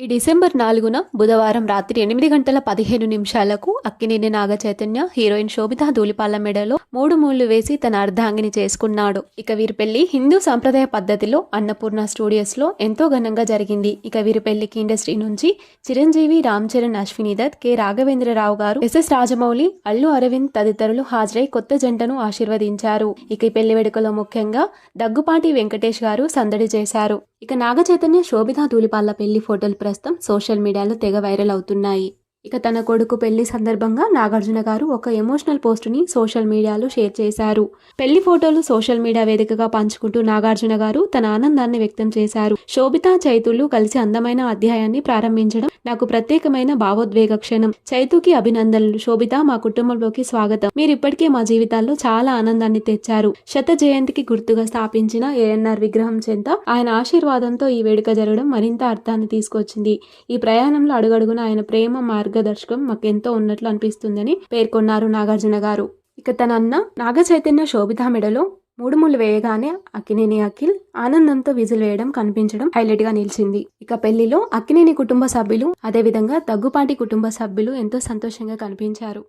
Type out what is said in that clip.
ఈ డిసెంబర్ నాలుగున బుధవారం రాత్రి ఎనిమిది గంటల పదిహేను నిమిషాలకు అక్కినేని నాగ చైతన్య హీరోయిన్ శోభితా ధూళిపాల మెడలో మూడు మూళ్ళు వేసి తన అర్ధాంగిని చేసుకున్నాడు. ఇక వీరి పెళ్ళి హిందూ సాంప్రదాయ పద్ధతిలో అన్నపూర్ణ స్టూడియోస్లో ఎంతో ఘనంగా జరిగింది. ఇక వీరి పెళ్ళికి ఇండస్ట్రీ నుంచి Chiranjeevi Ram Charan Ashwini Dutt K. Raghavendra Rao garu S S Rajamouli Allu Arvind తదితరులు హాజరై కొత్త జంటను ఆశీర్వదించారు. ఇక ఈ పెళ్ళి వేడుకలో ముఖ్యంగా దగ్గుపాటి వెంకటేష్ గారు సందడి చేశారు. ఇక నాగ చైతన్య శోభితా ధూళిపాల్ల పెళ్ళి ఫోటోలు ప్రస్తుతం సోషల్ మీడియాలో తెగ వైరల్ అవుతున్నాయి. ఇక తన కొడుకు పెళ్ళి సందర్భంగా నాగార్జున గారు ఒక ఎమోషనల్ పోస్టుని సోషల్ మీడియాలో షేర్ చేశారు. పెళ్ళి ఫోటోలు సోషల్ మీడియా వేదికగా పంచుకుంటూ నాగార్జున గారు తన ఆనందాన్ని వ్యక్తం చేశారు. శోభితా చైతులు కలిసి అందమైన అధ్యాయాన్ని ప్రారంభించడం నాకు ప్రత్యేకమైన భావోద్వేగ క్షణం. చైతుకి అభినందనలు. శోభిత మా కుటుంబంలోకి స్వాగతం. మీరు ఇప్పటికే మా జీవితాల్లో చాలా ఆనందాన్ని తెచ్చారు. శత జయంతికి గుర్తుగా స్థాపించిన ఏఎన్ఆర్ విగ్రహం చెంత ఆయన ఆశీర్వాదంతో ఈ వేడుక జరగడం మరింత అర్థాన్ని తీసుకొచ్చింది. ఈ ప్రయాణంలో అడుగడుగున ఆయన ప్రేమ మార్గదర్శకం మాకెంతో ఉన్నట్లు అనిపిస్తుందని పేర్కొన్నారు నాగార్జున గారు. ఇక తన అన్న నాగ చైతన్య శోభిత మెడలో మూడు ముళ్ళు వేయగానే అక్కినేని అఖిల్ ఆనందంతో విజులు వేయడం కనిపించడం హైలైట్గా నిలిచింది. ఇక పెళ్ళిలో అక్కినేని కుటుంబ సభ్యులు అదేవిధంగా దగ్గుపాటి కుటుంబ సభ్యులు ఎంతో సంతోషంగా కనిపించారు.